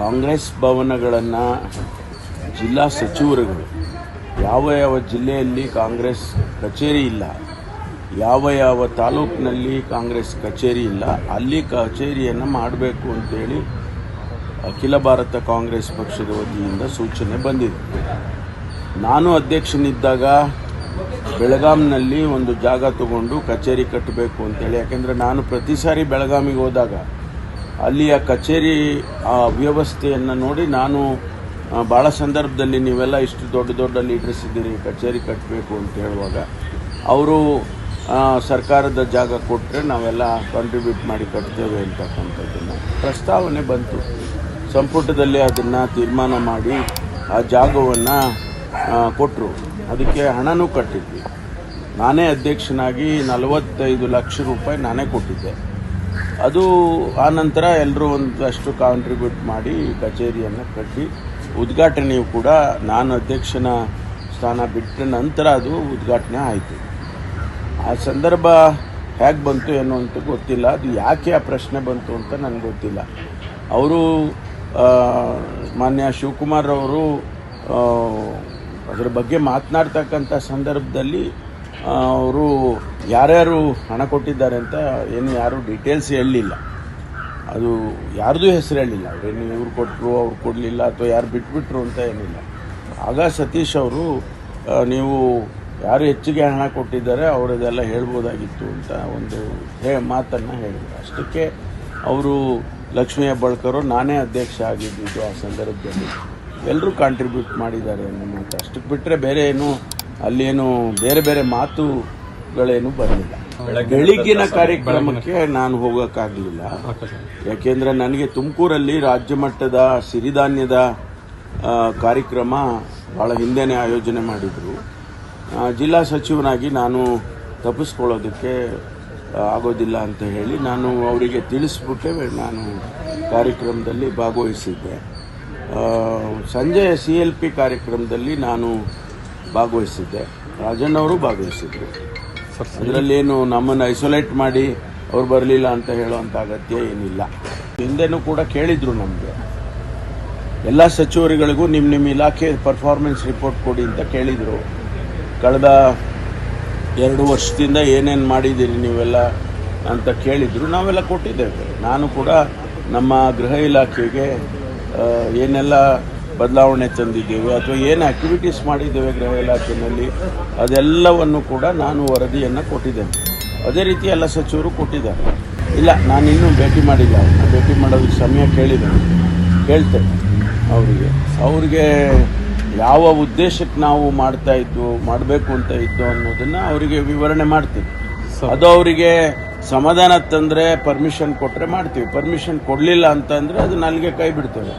ಕಾಂಗ್ರೆಸ್ ಭವನಗಳನ್ನು ಜಿಲ್ಲಾ ಸಚಿವರುಗಳು, ಯಾವ ಯಾವ ಜಿಲ್ಲೆಯಲ್ಲಿ ಕಾಂಗ್ರೆಸ್ ಕಚೇರಿ ಇಲ್ಲ, ಯಾವ ಯಾವ ತಾಲೂಕಿನಲ್ಲಿ ಕಾಂಗ್ರೆಸ್ ಕಚೇರಿ ಇಲ್ಲ, ಅಲ್ಲಿ ಕಚೇರಿಯನ್ನು ಮಾಡಬೇಕು ಅಂತೇಳಿ ಅಖಿಲ ಭಾರತ ಕಾಂಗ್ರೆಸ್ ಪಕ್ಷದ ವತಿಯಿಂದ ಸೂಚನೆ ಬಂದಿದೆ. ನಾನು ಅಧ್ಯಕ್ಷನಿದ್ದಾಗ ಬೆಳಗಾಂನಲ್ಲಿ ಒಂದು ಜಾಗ ತಗೊಂಡು ಕಚೇರಿ ಕಟ್ಟಬೇಕು ಅಂತೇಳಿ, ಯಾಕೆಂದರೆ ನಾನು ಪ್ರತಿ ಸಾರಿ ಬೆಳಗಾಮಿಗೆ ಹೋದಾಗ ಅಲ್ಲಿಯ ಕಚೇರಿ, ಆ, ವ್ಯವಸ್ಥೆಯನ್ನು ನೋಡಿ ನಾನು ಭಾಳ ಸಂದರ್ಭದಲ್ಲಿ ನೀವೆಲ್ಲ ಇಷ್ಟು ದೊಡ್ಡ ದೊಡ್ಡ ಲೀಡರ್ಸ್ ಇದ್ದೀರಿ, ಕಚೇರಿ ಕಟ್ಟಬೇಕು ಅಂತ ಹೇಳುವಾಗ, ಅವರು ಸರ್ಕಾರದ ಜಾಗ ಕೊಟ್ಟರೆ ನಾವೆಲ್ಲ ಕಾಂಟ್ರಿಬ್ಯೂಟ್ ಮಾಡಿ ಕಟ್ತೇವೆ ಅಂತಕ್ಕಂಥದ್ದನ್ನು. ಪ್ರಸ್ತಾವನೆ ಬಂತು. ಸಂಪುಟದಲ್ಲಿ ಅದನ್ನು ತೀರ್ಮಾನ ಮಾಡಿ ಆ ಜಾಗವನ್ನು ಕೊಟ್ಟರು ಅದಕ್ಕೆ ಹಣನೂ ಕಟ್ಟಿದ್ವಿ. ನಾನೇ ಅಧ್ಯಕ್ಷನಾಗಿ ನಲವತ್ತೈದು ಲಕ್ಷ ರೂಪಾಯಿ ನಾನೇ ಕೊಟ್ಟಿದ್ದೆ. ಅದು ಆ ನಂತರ ಎಲ್ಲರೂ ಒಂದಷ್ಟು ಕಾಂಟ್ರಿಬ್ಯೂಟ್ ಮಾಡಿ ಕಚೇರಿಯನ್ನು ಕಟ್ಟಿ, ಉದ್ಘಾಟನೆಯು ಕೂಡ ನಾನು ಅಧ್ಯಕ್ಷನ ಸ್ಥಾನ ಬಿಟ್ಟ ನಂತರ ಅದು ಉದ್ಘಾಟನೆ ಆಯಿತು. ಆ ಸಂದರ್ಭ ಹೇಗೆ ಬಂತು ಏನು ಅಂತ ಗೊತ್ತಿಲ್ಲ. ಅದು ಯಾಕೆ ಆ ಪ್ರಶ್ನೆ ಬಂತು ಅಂತ ನನಗೆ ಗೊತ್ತಿಲ್ಲ. ಅವರು ಮಾನ್ಯ ಶಿವಕುಮಾರ್ ಅವರು ಅದರ ಬಗ್ಗೆ ಮಾತನಾಡ್ತಕ್ಕಂಥ ಸಂದರ್ಭದಲ್ಲಿ ಅವರು ಯಾರ್ಯಾರು ಹಣ ಕೊಟ್ಟಿದ್ದಾರೆ ಅಂತ ಏನು ಯಾರು ಡೀಟೇಲ್ಸ್ ಹೇಳಲಿಲ್ಲ. ಅದು ಯಾರ್ದು ಹೆಸರು ಹೇಳಿಲ್ಲ ಅವ್ರೇನು ಇವ್ರು ಕೊಟ್ಟರು ಅವ್ರು ಕೊಡಲಿಲ್ಲ ಅಥವಾ ಯಾರು ಬಿಟ್ಬಿಟ್ರು ಅಂತ ಏನಿಲ್ಲ. ಆಗ ಸತೀಶ್ ಅವರು ನೀವು ಯಾರು ಹೆಚ್ಚಿಗೆ ಹಣ ಕೊಟ್ಟಿದ್ದಾರೆ ಅವರದೆಲ್ಲ ಹೇಳ್ಬೋದಾಗಿತ್ತು ಅಂತ ಒಂದು ಹೇ, ಮಾತನ್ನು ಹೇಳಿದರು. ಅಷ್ಟಕ್ಕೆ ಅವರು ಲಕ್ಷ್ಮೀ ಹೆಬ್ಬಾಳ್ಕರು ನಾನೇ ಅಧ್ಯಕ್ಷ ಆಗಿದ್ದಿದ್ದು ಆ ಸಂದರ್ಭದಲ್ಲಿ. ಎಲ್ಲರೂ ಕಾಂಟ್ರಿಬ್ಯೂಟ್ ಮಾಡಿದ್ದಾರೆ ಅನ್ನೋ ಮಾತು. ಅಷ್ಟಕ್ಕೆ ಬಿಟ್ಟರೆ ಬೇರೆ ಏನು ಅಲ್ಲೇನು ಬೇರೆ ಬೇರೆ ಮಾತುಗಳೇನು ಬರಲಿಲ್ಲ ಬೆಳಿಗ್ಗಿನ ಕಾರ್ಯಕ್ರಮಕ್ಕೆ ನಾನು ಹೋಗೋಕ್ಕಾಗಲಿಲ್ಲ. ಯಾಕೆಂದರೆ ನನಗೆ ತುಮಕೂರಲ್ಲಿ ರಾಜ್ಯ ಮಟ್ಟದ ಸಿರಿಧಾನ್ಯದ ಕಾರ್ಯಕ್ರಮ ಭಾಳ ಹಿಂದೆನೇ ಆಯೋಜನೆ ಮಾಡಿದರು. ಜಿಲ್ಲಾ ಸಚಿವನಾಗಿ ನಾನು ತಪ್ಪಿಸ್ಕೊಳ್ಳೋದಕ್ಕೆ ಆಗೋದಿಲ್ಲ ಅಂತ ಹೇಳಿ ನಾನು ಅವರಿಗೆ ತಿಳಿಸ್ಬಿಟ್ಟೆ, ನಾನು ಕಾರ್ಯಕ್ರಮದಲ್ಲಿ ಭಾಗವಹಿಸಿದ್ದೆ. ಸಂಜೆ ಸಿ ಎಲ್ ಪಿ ಕಾರ್ಯಕ್ರಮದಲ್ಲಿ ನಾನು ಭಾಗವಹಿಸಿದ್ದೆ. ರಾಜಣ್ಣವರು ಭಾಗವಹಿಸಿದ್ರು. ಅದರಲ್ಲೇನು ನಮ್ಮನ್ನು ಐಸೋಲೇಟ್ ಮಾಡಿ ಅವ್ರು ಬರಲಿಲ್ಲ ಅಂತ ಹೇಳುವಂಥ ಅಗತ್ಯ ಏನಿಲ್ಲ. ಹಿಂದೆನೂ ಕೂಡ ಕೇಳಿದ್ರು ನಮಗೆ. ಎಲ್ಲ ಸಚಿವರುಗಳಿಗೂ ನಿಮ್ಮ ನಿಮ್ಮ ಇಲಾಖೆ ಪರ್ಫಾರ್ಮೆನ್ಸ್ ರಿಪೋರ್ಟ್ ಕೊಡಿ ಅಂತ ಕೇಳಿದರು. ಕಳೆದ ಎರಡು ವರ್ಷದಿಂದ ಏನೇನು ಮಾಡಿದ್ದೀರಿ ನೀವೆಲ್ಲ ಅಂತ ಕೇಳಿದರು. ನಾವೆಲ್ಲ ಕೊಟ್ಟಿದ್ದೇವೆ. ನಾನು ಕೂಡ ನಮ್ಮ ಗೃಹ ಇಲಾಖೆಗೆ ಏನೆಲ್ಲ ಬದಲಾವಣೆ ತಂದಿದ್ದೇವೆ ಅಥವಾ ಏನು ಆಕ್ಟಿವಿಟೀಸ್ ಮಾಡಿದ್ದೇವೆ ಗೃಹ ಇಲಾಖೆಯಲ್ಲಿ ಅದೆಲ್ಲವನ್ನು ಕೂಡ ನಾನು ವರದಿಯನ್ನು ಕೊಟ್ಟಿದ್ದೇನೆ. ಅದೇ ರೀತಿ ಎಲ್ಲ ಸಚಿವರು ಕೊಟ್ಟಿದ್ದಾರೆ. ಇಲ್ಲ ನಾನು ಇನ್ನೂ ಭೇಟಿ ಮಾಡಿಲ್ಲ. ಅವ್ರನ್ನ ಭೇಟಿ ಮಾಡೋದಕ್ಕೆ ಸಮಯ ಕೇಳಿದೆ ಕೇಳ್ತೇನೆ ಅವರಿಗೆ. ಅವ್ರಿಗೆ ಯಾವ ಉದ್ದೇಶಕ್ಕೆ ನಾವು ಮಾಡ್ತಾ ಇದ್ದು ಮಾಡಬೇಕು ಅಂತ ಇದ್ದು ಅನ್ನೋದನ್ನು ಅವರಿಗೆ ವಿವರಣೆ ಮಾಡ್ತೀವಿ ಅದು ಅವರಿಗೆ ಸಮಾಧಾನ ತಂದರೆ ಪರ್ಮಿಷನ್ ಕೊಟ್ಟರೆ ಮಾಡ್ತೀವಿ. ಪರ್ಮಿಷನ್ ಕೊಡಲಿಲ್ಲ ಅಂತಂದರೆ ಅದು ನನಗೆ ಕೈ ಬಿಡ್ತೇವೆ.